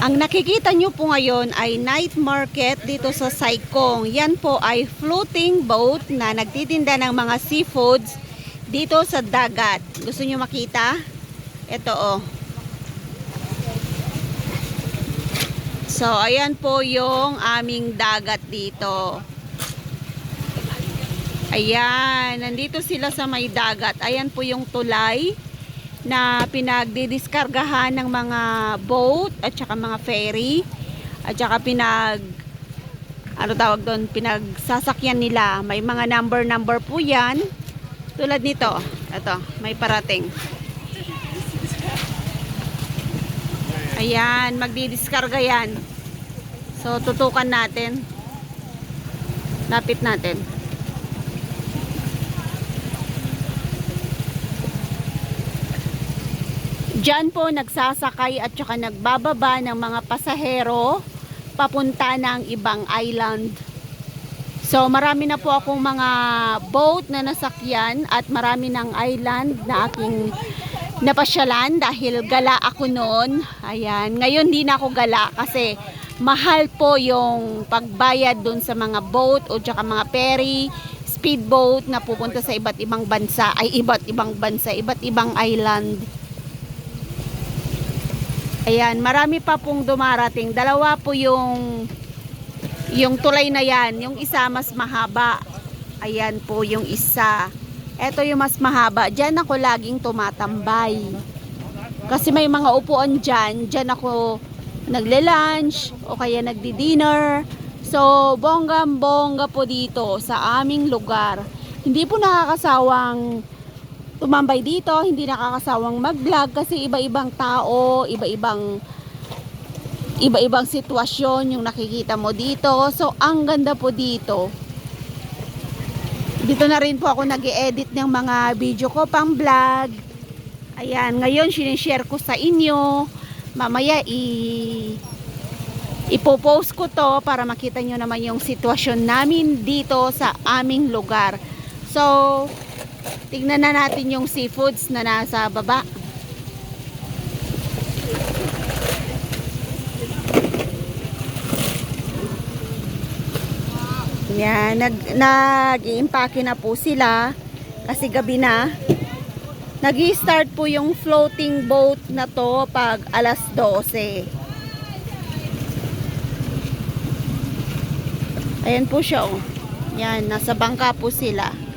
Ang nakikita nyo po ngayon ay night market dito sa Saikong. Yan po ay floating boat na nagtitinda ng mga seafoods dito sa dagat. Gusto nyo makita? Ito oh. So, ayan po yung aming dagat dito. Ayan, nandito sila sa may dagat. Ayan po yung tulay na pinagdidiskargahan ng mga boat at saka mga ferry at saka pinag ano tawag doon, pinagsasakyan nila. May mga number number po yan. Tulad nito. Ito, may parating. Ayan, magdidiskarga yan. So, tutukan natin. Lapit natin. Diyan po nagsasakay at saka nagbababa ng mga pasahero papunta ng ibang island. So marami na po akong mga boat na nasakyan at marami ng island na aking napasyalan dahil gala ako noon. Ayan, ngayon di na ako gala kasi mahal po yung pagbayad dun sa mga boat o tsaka mga ferry, speedboat na pupunta sa iba't ibang bansa, ay iba't ibang bansa, iba't ibang island. Ayan, marami pa pong dumarating. Dalawa po yung yung tulay na yan. Yung isa mas mahaba. Ayan po yung isa. Ito yung mas mahaba. Diyan ako laging tumatambay. Kasi may mga upuan dyan. Diyan ako nagle-lunch o kaya nagdi-dinner. So, bonggang-bongga po dito sa aming lugar. Hindi po nakakasawang tumambay dito, hindi nakakasawang mag-vlog kasi iba-ibang tao, iba-ibang iba-ibang sitwasyon yung nakikita mo dito. So, ang ganda po dito. Dito na rin po ako nag edit ng mga video ko pang vlog. Ayan, ngayon sinishare ko sa inyo. Mamaya i ipopost ko to para makita nyo naman yung sitwasyon namin dito sa aming lugar. So, Tignan na natin yung seafoods na nasa baba. Yan, nag nag-iimpake na po sila kasi gabi na. Nag-start po yung floating boat na to pag alas 12. Ayan po siya oh. Yan, nasa bangka po sila.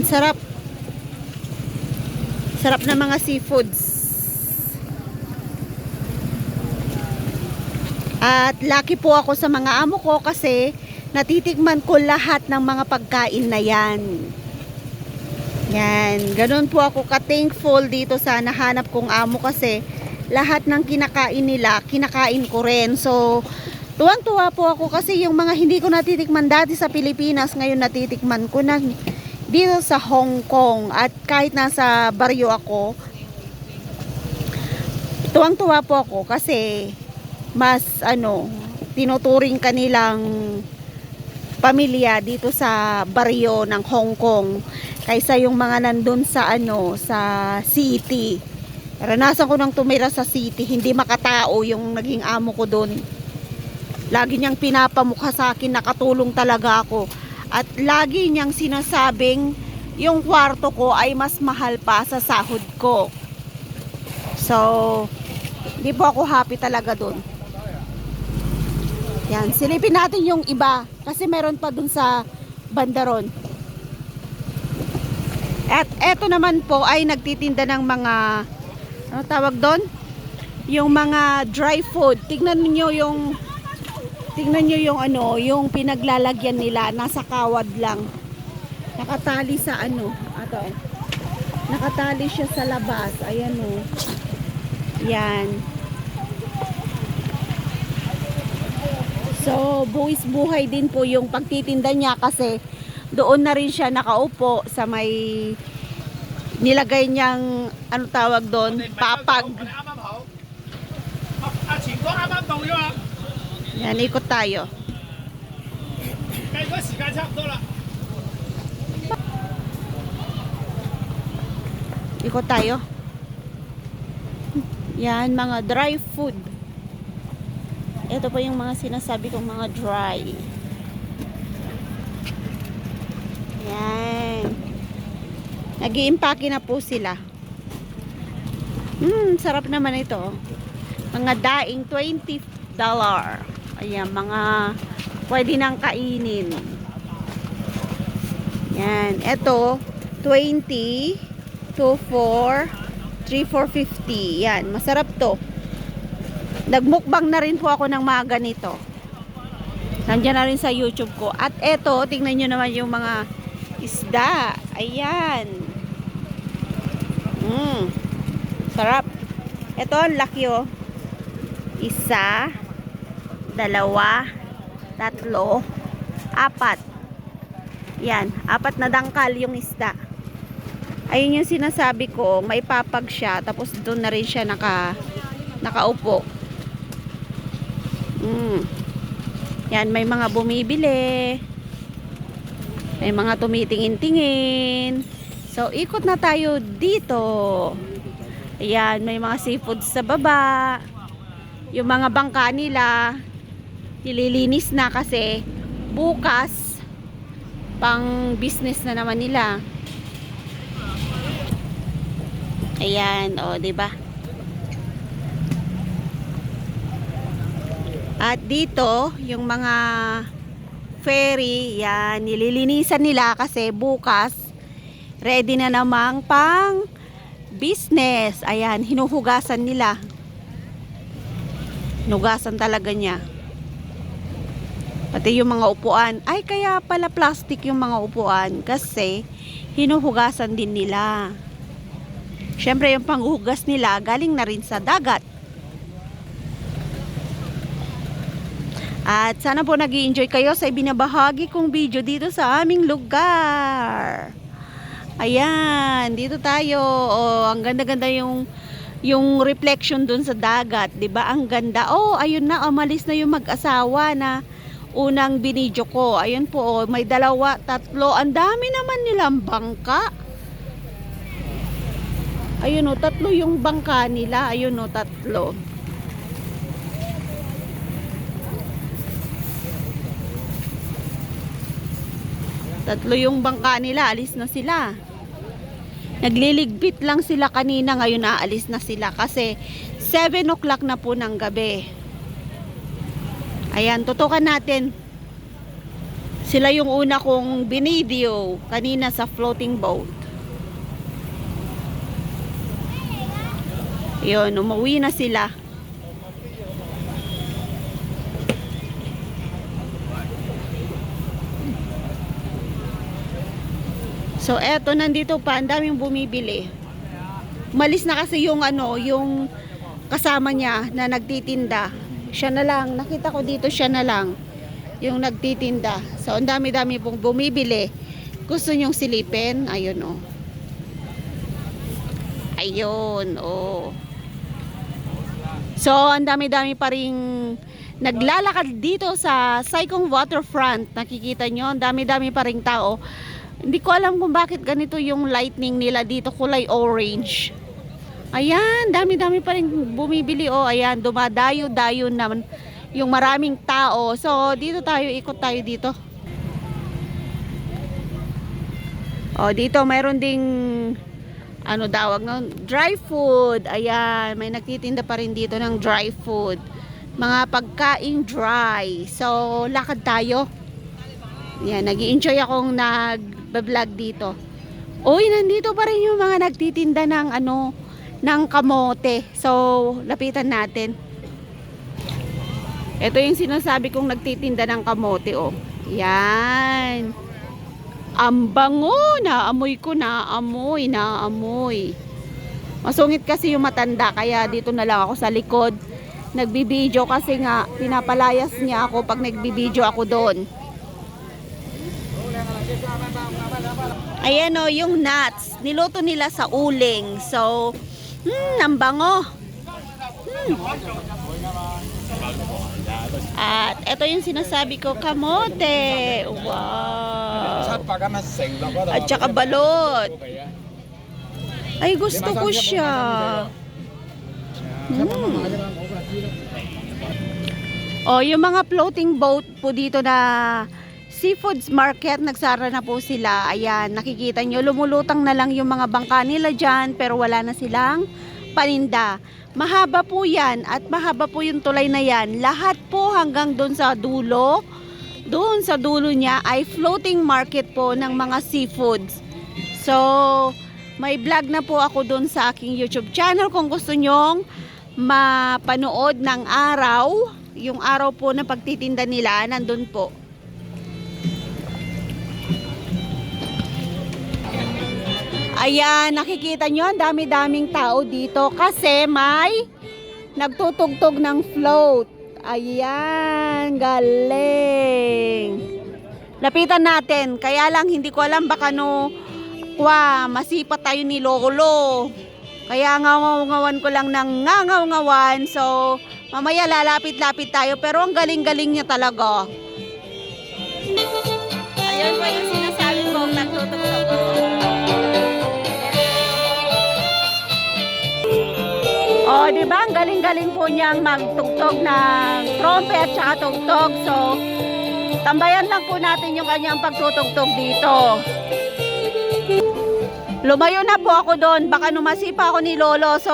Ang sarap. Sarap na mga seafoods. At lucky po ako sa mga amo ko kasi natitikman ko lahat ng mga pagkain na yan. Yan. Ganun po ako ka-thankful dito sa nahanap kong amo kasi lahat ng kinakain nila, kinakain ko rin. So, tuwang-tuwa po ako kasi yung mga hindi ko natitikman dati sa Pilipinas, ngayon natitikman ko na dito sa Hong Kong at kahit nasa baryo ako tuwang-tuwa po ako kasi mas ano tinuturing kanilang pamilya dito sa baryo ng Hong Kong kaysa yung mga nandun sa ano sa city Naranasan ko nang tumira sa city, hindi makatao yung naging amo ko doon. Lagi niyang pinapamukha sa akin, nakatulong talaga ako. At lagi niyang sinasabing yung kwarto ko ay mas mahal pa sa sahod ko. So, hindi po ako happy talaga doon. Yan, silipin natin yung iba kasi meron pa dun sa bandaron. At eto naman po ay nagtitinda ng mga ano tawag doon? Yung mga dry food. Tignan niyo yung tignan niyo yung ano, yung pinaglalagyan nila nasa kawad lang. Nakatali sa ano, ato. Nakatali siya sa labas. Ayan oh. Yan. So, buwis buhay din po yung pagtitinda niya kasi doon na rin siya nakaupo sa may nilagay niyang ano tawag doon, papag. Yan, ikot tayo. Ikot tayo. Yan, mga dry food. Ito po yung mga sinasabi kong mga dry. Yan. nag na po sila. Hmm, sarap naman ito. Mga daing $20. Ayan, mga pwede nang kainin. Yan. Ito, 20, 2, 4, 3, 4, 50. Yan, masarap to. Nagmukbang na rin po ako ng mga ganito. Nandiyan na rin sa YouTube ko. At eto, tingnan nyo naman yung mga isda. Ayan. Mm. Sarap. Ito, ang laki oh. Isa, dalawa, tatlo, apat. Yan, apat na dangkal yung isda. Ayun yung sinasabi ko, may papag siya, tapos doon na rin siya naka, nakaupo. Mm. Yan, may mga bumibili. May mga tumitingin-tingin. So, ikot na tayo dito. Ayan, may mga seafood sa baba. Yung mga bangka nila, nililinis na kasi bukas, pang business na naman nila. Ayan, o, oh, ba? At dito, yung mga ferry, yan, nililinisan nila kasi bukas, ready na namang pang business. Ayan, hinuhugasan nila. Nugasan talaga niya. Pati yung mga upuan. Ay, kaya pala plastic yung mga upuan kasi hinuhugasan din nila. Siyempre, yung panghugas nila galing na rin sa dagat. At sana po nag enjoy kayo sa ibinabahagi kong video dito sa aming lugar. Ayan, dito tayo. Oh, ang ganda-ganda yung yung reflection dun sa dagat, 'di ba? Ang ganda. Oh, ayun na, umalis na yung mag-asawa na unang binidyo ko. Ayun po, oh, may dalawa, tatlo. Ang dami naman nilang bangka. Ayun oh, tatlo yung bangka nila. Ayun oh, tatlo. Tatlo yung bangka nila, alis na sila. Nagliligpit lang sila kanina, ngayon aalis na sila kasi 7 o'clock na po ng gabi. Ayan, tutukan natin. Sila yung una kong binidio kanina sa floating boat. Yun, umuwi na sila. So eto nandito pa, ang daming bumibili. Malis na kasi yung ano, yung kasama niya na nagtitinda. Siya na lang, nakita ko dito siya na lang yung nagtitinda. So ang dami-dami pong bumibili. Gusto nyong silipin? Ayun oh. Ayun, oh. So ang dami-dami pa ring naglalakad dito sa Saikong Waterfront. Nakikita nyo, ang dami-dami pa ring tao. Hindi ko alam kung bakit ganito yung lightning nila dito, kulay orange. Ayan, dami-dami pa rin bumibili. Oh, ayan, dumadayo-dayo naman yung maraming tao. So, dito tayo, ikot tayo dito. Oh, dito mayroon ding ano dawag no? Dry food. Ayan, may nagtitinda pa rin dito ng dry food. Mga pagkain dry. So, lakad tayo. Yan, nag enjoy akong nag-vlog dito. Uy, nandito pa rin yung mga nagtitinda ng ano, ng kamote. So, lapitan natin. Ito yung sinasabi kong nagtitinda ng kamote, oh. Yan. Ang bango, naamoy ko, naamoy, naamoy. Masungit kasi yung matanda, kaya dito na lang ako sa likod. Nagbibideo kasi nga, pinapalayas niya ako pag nagbibideo ako doon. Ayan o, yung nuts. Niluto nila sa uling. So, hmm, ang bango. Hmm. At ito yung sinasabi ko, kamote. Wow. At saka balot. Ay, gusto ko siya. Mm. Oh, yung mga floating boat po dito na seafoods market, nagsara na po sila. Ayan, nakikita nyo, lumulutang na lang yung mga bangka nila dyan, pero wala na silang paninda. Mahaba po yan at mahaba po yung tulay na yan. Lahat po hanggang doon sa dulo, doon sa dulo niya ay floating market po ng mga seafoods. So, may vlog na po ako doon sa aking YouTube channel kung gusto nyong mapanood ng araw. Yung araw po na pagtitinda nila, nandun po. Ayan, nakikita nyo, ang dami-daming tao dito kasi may nagtutugtog ng float. Ayan, galing. Lapitan natin, kaya lang hindi ko alam baka no, kwa, masipa tayo ni Lolo. Kaya ngaw-ngawan ko lang ng ngaw-ngawan. So, mamaya lalapit-lapit tayo. Pero ang galing-galing niya talaga. Ayun po yung Oh, di ba? Ang galing-galing po niyang magtugtog ng trumpet at tugtog. So, tambayan lang po natin yung kanyang pagtutugtog dito. Lumayo na po ako doon. Baka numasi pa ako ni Lolo. So,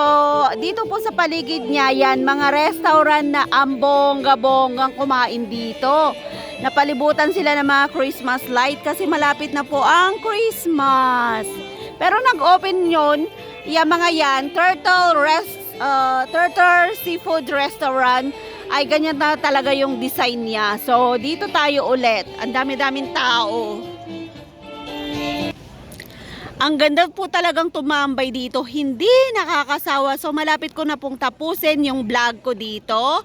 dito po sa paligid niya, yan, mga restaurant na ambong-gabonggang kumain dito. Napalibutan sila ng mga Christmas light kasi malapit na po ang Christmas. Pero nag-open yun, yung mga yan, Turtle Rest, uh, Turtle Seafood Restaurant, ay ganyan na talaga yung design niya. So, dito tayo ulit. Ang dami-daming tao. Ang ganda po talagang tumambay dito. Hindi nakakasawa. So malapit ko na pong tapusin yung vlog ko dito.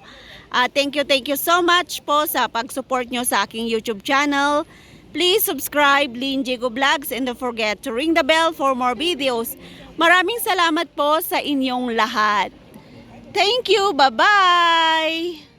Ah, thank you, thank you so much po sa pag-support nyo sa aking YouTube channel. Please subscribe, Lin Diego Vlogs, and don't forget to ring the bell for more videos. Maraming salamat po sa inyong lahat. Thank you, bye-bye!